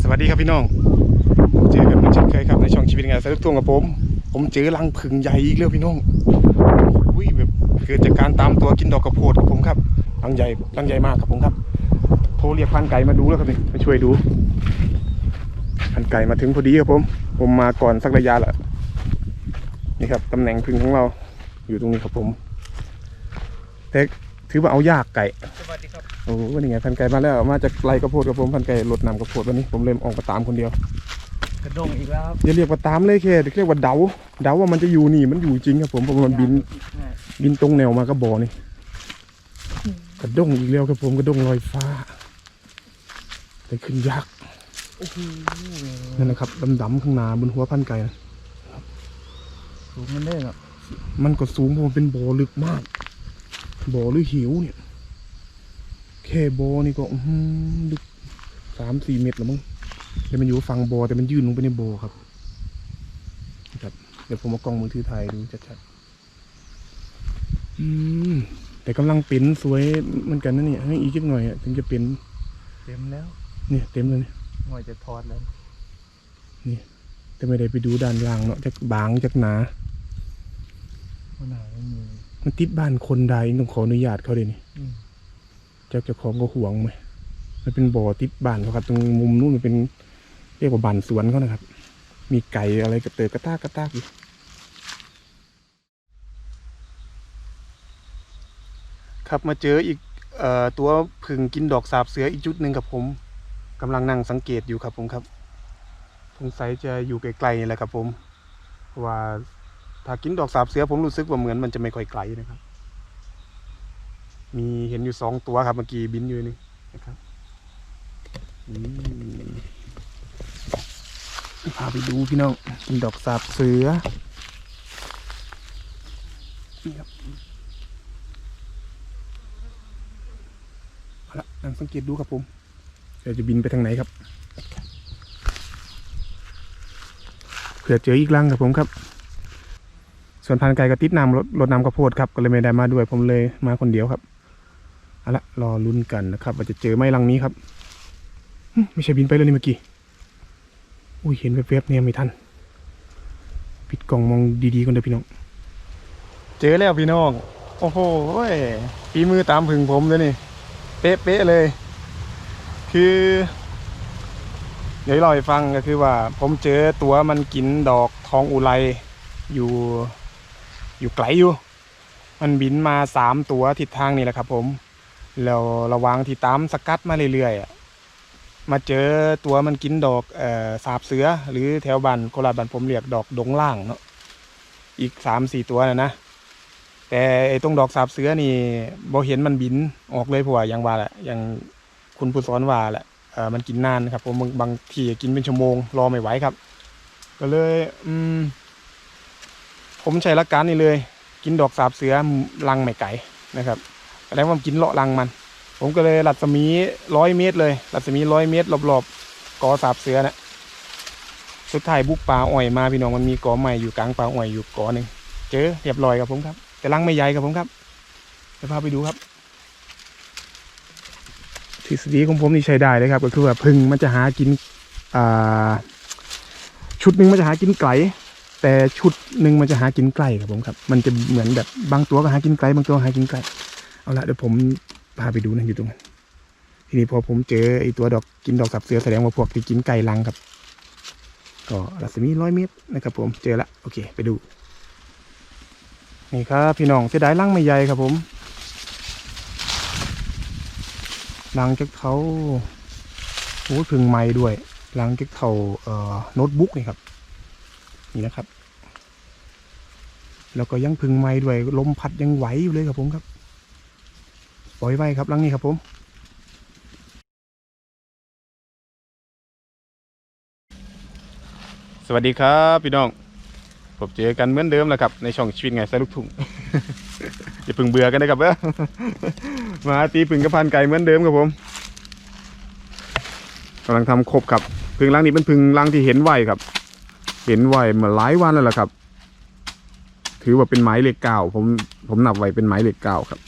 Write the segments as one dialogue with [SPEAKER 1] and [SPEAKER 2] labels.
[SPEAKER 1] สวัสดีครับพี่น้อง เจอกันเหมือนเช่นเคยครับในช่องชีวิตงานสนุกทุ่งกับผม ผมเจอรังผึ่งใหญ่อีกแล้วพี่น้องอุ้ยแบบเกิดจากการตามตัวกินดอกกระโพดครับผมครับรังใหญ่รังใหญ่มากครับผมครับ โทรเรียกพันไก่มาดูแล้วครับนี่มาช่วยดู พันไก่มาถึงพอดีครับผม ผมมาก่อนสักระยะละนี่ครับตำแหน่งพึ่งของเราอยู่ตรงนี้ครับผมแต่ถือว่าเอายากไก่ โอ้โหนี่ไงพันไก่มาแล้ว มาจากไร่กระโพดกับผมพันไก่รดน้ำกระโพดวันนี้ผมเลยออกมาตามคนเดียว
[SPEAKER 2] กระด้งอีกแล้วครับ
[SPEAKER 1] อย่าเรียกว่าตามเลยแค่เรียกว่าเดาเดาว่ามันจะอยู่นี่มันอยู่จริงครับผมเพราะมันบินบินตรงแนวมากระบอนี่กระด้งอีกแล้วครับผมกระด้งลอยฟ้าแต่ขึ้นยาก
[SPEAKER 2] โอ้โห
[SPEAKER 1] นั่นนะครับดำๆข้างหน้าบนหัวพันไก่นะ
[SPEAKER 2] สูงมันได้เนาะ
[SPEAKER 1] มันก็สูงเพราะมันเป็นบ่อลึกมากบ่อหรือหิวเนี่ย แค่บ่อนี่ก็อื้อหือลึกสามสี่เมตรแล้วมั้งแต่มันอยู่ฝั่งบ่อแต่มันยื่นลงไปในบ่อครับนะครับ เดี๋ยวผมเอากล้องมือถือถ่ายดูชัดๆอืมแต่กำลังเป็นสวยเหมือนกันนะเนี่ยให้อีกนิดหน่อยอะถึงจะเป็น
[SPEAKER 2] เต็มแล้ว
[SPEAKER 1] เนี่ย เต็มเลยเนี่ย
[SPEAKER 2] หน่อยจะทอดแล้ว
[SPEAKER 1] แต่ไม่ได้ไปดูด้านล่างเนาะจากบางจากหนา
[SPEAKER 2] มะนาวไม่มี
[SPEAKER 1] มันติดบ้านคนใดต้องขออนุญาตเขาเลยนี่
[SPEAKER 2] อืม
[SPEAKER 1] เจ้าเจ้าของก็ห่วงไหมมันเป็นบ่อติดบ้านเขาครับ ตรงมุมนู้นมันเป็นเรียกว่าบ้านสวนเขานะครับ มีไก่อะไรกระเตยกระตากกระตากอยู่ครับมาเจออีกเอ่อตัวผึ่งกินดอกสาบเสืออีกจุดหนึ่งครับผมกำลังนั่งสังเกตอยู่ครับผมครับสงสัยจะอยู่ไกลๆนี่แหละครับผมว่าถ้ากินดอกสาบเสือผมรู้สึกว่าเหมือนมันจะไม่ค่อยไกลนะครับ มีเห็นอยู่สองตัวครับเมื่อกี้บินอยู่นี่นะครับอืมพาไปดูพี่น้องกินดอกสาบเสือนี่ครับเอาละนั่งสังเกตดูครับผมเดี๋ยวจะบินไปทางไหนครับเผื่อเจออีกลังครับผมครับส่วนพันไก่ก็ติดน้ำรถรถน้ำข้าวโพดครับก็เลยไม่ได้มาด้วยผมเลยมาคนเดียวครับ เอาละรอลุ้นกันนะครับว่าจะเจอไหมลังนี้ครับไม่ใช่บินไปแล้วนี่เมื่อกี้อุ้ยเห็นแวบๆเนี่ยไม่ทันปิดกล่องมองดีๆก่อนเด้อพี่น้อง เจอแล้วพี่น้อง โอ้โหฝีมือตามผึ่งผมเลยนี่ เป๊ะๆเลย คือ เดี๋ยวเล่าให้ฟังก็คือว่า ผมเจอตัวมันกินดอกทองอุไรอยู่อยู่ไกลอยู่ มันบินมาสามตัวทิศทางนี่แหละครับผม แล้วระวังที่ตามสกัดมาเรื่อยๆมาเจอตัวมันกินดอกออสาบเสือ หรือแถวบ้านโคราชบ้านผมเรียกดอกดงล่างเนาะอีกสามสี่ตัวนะนะแต่ไอ้ตรงดอกสาบเสือนี่บ่เห็นมันบินออกเลยเพราะว่าอย่างว่าแหละอย่างคุณผู้สอนว่าแหละมันกินนานครับผมบางบางทีกินเป็นชั่วโมง รอไม่ไหวครับ ก็เลย อืม ผมใช้หลักการนี่เลย กินดอกสาบเสือลังไม่ไก่นะครับ แสดงว่ามกินเลาะรังมัน ผมก็เลยรัศมีร้อยเมตรเลยรัศมีร้อยเมตรรอบๆกอสาบเสือนะสุดท้ายบุกป่าอ้อยมาพี่น้องมันมีกอใหม่อยู่กลางป่าอ้อยอยู่กอหนึ่งเจอเรียบร้อยครับผมครับ แต่รังไม่ใหญ่ครับผมครับเดี๋ยวพาไปดูครับทฤษฎีของผมนี่ใช้ได้เลยครับ ก็คือว่าพึ่งมันจะหากินอ่าชุดหนึ่งมันจะหากินไก่แต่ชุดหนึ่งมันจะหากินไกลครับผมครับ มันจะเหมือนแบบบางตัวก็หากินไกลบางตัวหากินไกล เอาละเดี๋ยวผมพาไปดูนะอยู่ตรงนั้นทีนี้พอผมเจอไอตัวดอกกินดอกสับเสือแสดงว่าพวกที่กินไก่ลังครับ ก็รัศมีร้อยเมตรนะครับ ผมเจอละโอเคไปดู นี่ครับพี่น้องเสียดายลังไม่ใหญ่ครับผมลังจากเขาโอ้ยพึ่งไม้ด้วยลังจากเขาเอ่อโน้ตบุ๊กนี่ครับ นี่นะครับ แล้วก็ยังพึ่งไม้ด้วยลมพัดยังไหวอยู่เลยครับผมครับ ปล่อยไว้ครับหลังนี้ครับผมสวัสดีครับพี่น้องผมเจอกันเหมือนเดิมแหละครับ ในช่องชีวิตไงสายลูกทุ่งอย่าพึ่งเบื่อกันนะครับเด้อมาตีพึ่งกระพันไก่เหมือนเดิมครับผมกำลังทำครบครับพึ่งลังนี้เป็นพึ่งลังที่เห็นไหวครับ เห็นไหวมาหลายวันแล้วล่ะครับ ถือว่าเป็นไม้เหลขเก้าผมผมนับไว้เป็นไม้เหลขเก้าครับ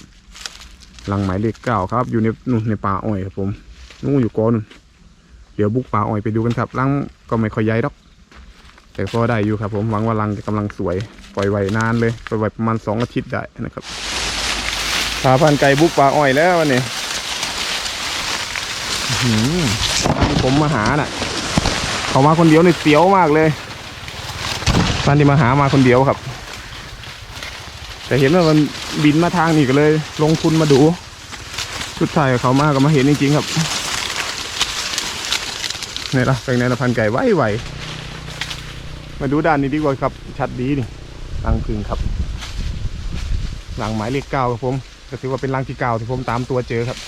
[SPEAKER 1] หลังหมายเลขเก้าครับ อยู่ในนู่นในป่าอ้อยครับผมนู่นอยู่ก้นเดี๋ยวบุกป่าอ้อยไปดูกันครับรังก็ไม่ค่อยใหญ่ดอก แต่ก็ได้อยู่ครับ ผมหวังว่ารังจะกำลังสวย ปล่อยไว้นานเลยปล่อยไว้ประมาณสองอาทิตย์ได้นะครับพาพันไก่บุกป่าอ้อยแล้ววันนี้ผมมาหาน่ะ เขามาคนเดียวในเสียวมากเลยตอนที่มาหามาคนเดียวครับ แต่เห็นว่ามันบินมาทางนี้ก็เลย ลงทุนมาดู ชุดไทายเขามากก็มาเห็นจริงๆครับนี่ละเป็นไงละพันไก่ไหวไหวมาดูด้านนี้ดีกว่าครับ ชัดดีนี่รังพึ่งครับรังหมายเลขเก้าครับผมก็ถือว่าเป็นรังที่เก้าที่ผมตามตัวเจอครับ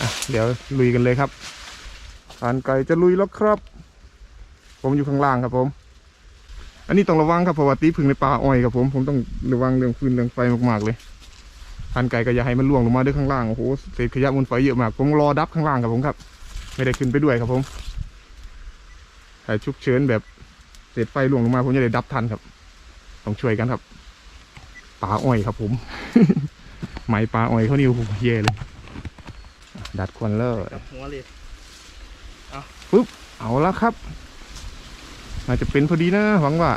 [SPEAKER 1] อะเดี๋ยวลุยกันเลยครับพันไก่จะลุยแล้วครับ ผมอยู่ข้างล่างครับผม อันนี้ต้องระวังครับเพราะว่าตีพึ่งในป่าอ้อยครับผมผมต้องระวังเรื่องฟืนเรื่องไฟมากๆเลยพันไก่ก็อย่าให้มันล่วงลงมาด้วยข้างล่างโอ้โหเศษขยะมูลไฟเยอะมากผมรอดับข้างล่างครับผมครับ ไม่ได้ขึ้นไปด้วยครับผมถ้าฉุกเฉินแบบเศษไฟล่วงลงมาผมจะได้ดับทันครับต้องช่วยกันครับป่าอ้อยครับผมไหมป่าอ้อยเขานี่โอ้โหเย่เลย ดัดควันเลอร์
[SPEAKER 2] กับหัวเลย
[SPEAKER 1] เอาละครับ น่าจะเป็นพอดีนะหวังว่า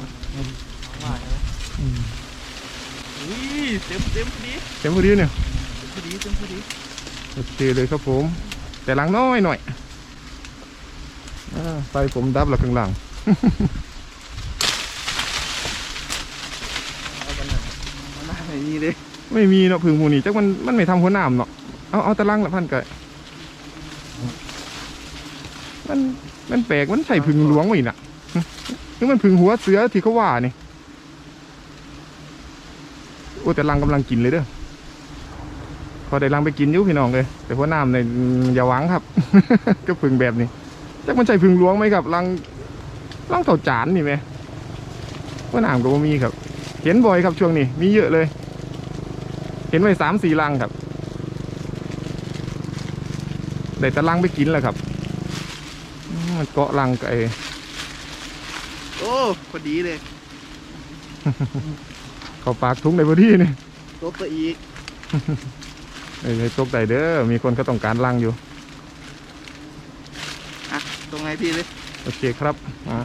[SPEAKER 2] ว่าใช่ไหมอุ้ยเต็มเต็มพอดี
[SPEAKER 1] เต็มพอดีเนี่ย
[SPEAKER 2] เต็มพอดีเต็มพอดี
[SPEAKER 1] โอเคเลยครับผม แต่หลังน้อยหน่อยอาไฟผมดับแล้วข้างหลัง
[SPEAKER 2] เอากันหน่อยเอาหน้าไหนนี่เลย
[SPEAKER 1] ไม่มีเนาะพึ่งหมูนี่จักมันมันไม่ทำหัวหน้ำเนาะเอาเอาแต่ลังละพันไก่มันมันแปลกมันใส่พึ่งหลวงไว้น่ะ คือมันพึ่งหัวเสือที่เขาว่านี่ โอ้แต่ลังกำลังกินเลยเด้อ พอได้ลังไปกินยู่พี่น้องเลย แต่หัวน้ำเนี่ยอืมอย่าหวังครับ ก็พึ่งแบบนี้จักมันใส่พึ่งหลวงไหมครับลังลังเต่าจานนี่ไหมหัวน้ำก็บ่มีครับ เห็นบ่อยครับช่วงนี้ มีเยอะเลย เห็นไว้สามสี่ลังครับได้แตะลังไปกินแล้วครับมมันเกาะลังไก่
[SPEAKER 2] โอ้พอดีเลย
[SPEAKER 1] เขาปากทุ้งในพอดีนี่
[SPEAKER 2] ตบไปอีก
[SPEAKER 1] ไอ้ตกใจเด้อ มีคนเขาต้องการลังอยู่
[SPEAKER 2] อะ ตรงไงพี่เลย
[SPEAKER 1] โอเคครับ อ่า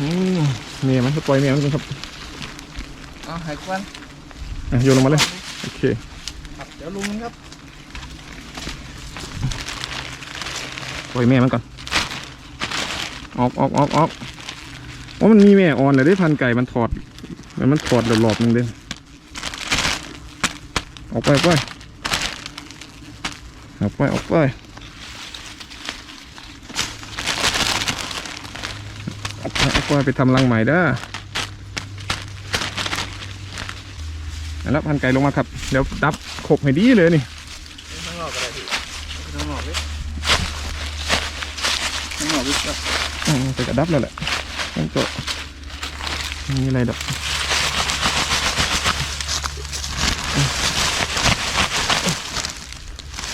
[SPEAKER 1] อืมเมียมันปล่อยเมียมันก่อนครับ
[SPEAKER 2] เอาหายควัน
[SPEAKER 1] อะโยนลงมาเลย โอเค
[SPEAKER 2] ครับ เดี๋ยวลุงครับ
[SPEAKER 1] ปล่อยแม่มันก่อน ออกออกออกออกอ๋อมันมีแม่อ่อนเลยได้พันไก่มันถอด มันมันถอดหลอบๆนึงเด้ออกไปออกไปออกไปออกไปออกไปออกไปไปทำรังใหม่เด้อเอาแล้วพันไก่ลงมาครับ เดี๋ยวดับขบให้ดีเลยนี่
[SPEAKER 2] ข้างนอกก็ได้พี่ข้างนอกเลย ข้างนอกพี่ก็
[SPEAKER 1] อืมไปกระดับแล้วแหละมันก็ไม่มีอะไรดอก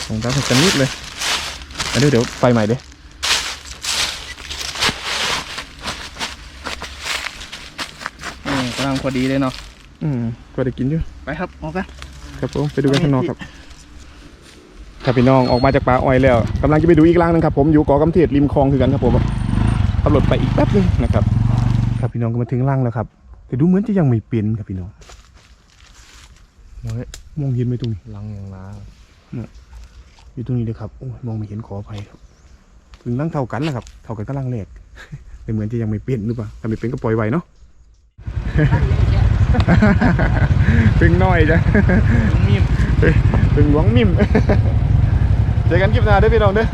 [SPEAKER 1] ผมดับให้กันนิดเลยเอาเดี๋ยวเดี๋ยวไฟใหม่เด้
[SPEAKER 2] อืมกำลังพอดีเลยเนาะ
[SPEAKER 1] อืมก็ได้กินอยู่
[SPEAKER 2] ไปครับออกไป
[SPEAKER 1] ครับผมไปดูกันข้างนอกครับ ครับพี่น้องออกมาจากป่าอ้อยแล้วกำลังจะไปดูอีกรังหนึงครับผมอยู่เกาะกำเทศริมคลองคือกันครับผมขับรถไปอีกแป๊บนึงนะครับ ครับพี่น้องก็มาถึงรังแล้วครับ แต่ดูเหมือนจะยังไม่เป็นครับพี่น้อง
[SPEAKER 2] เฮ้ย
[SPEAKER 1] มองเห็นไหมตรงนี้
[SPEAKER 2] ลังอย่างล้า
[SPEAKER 1] อยู่ตรงนี้เลยครับโอ้ยมองไม่เห็นขออภัยครับ ถึงร่างเท่ากันนะครับ เท่ากันก็ร่างแรกแต่เหมือนจะยังไม่เป็นหรือเปล่าถ้าไม่เป็นก็ปล่อยไว้เนาะพึ่งน้อยจ้ะ
[SPEAKER 2] ลุงมีม
[SPEAKER 1] พึ่งหลวงมิม เจอกันคลิปหน้าเด้วยพี่น้องเด้อ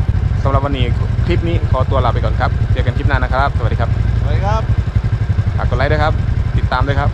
[SPEAKER 1] สำหรับวันนี้คลิปนี้ขอตัวลาไปก่อนครับ เจอกันคลิปหน้านะครับ สวัสดีครับ
[SPEAKER 2] สวัสดีครับ
[SPEAKER 1] ฝากกดไลค์ด้วยครับ ติดตามด้วยครับ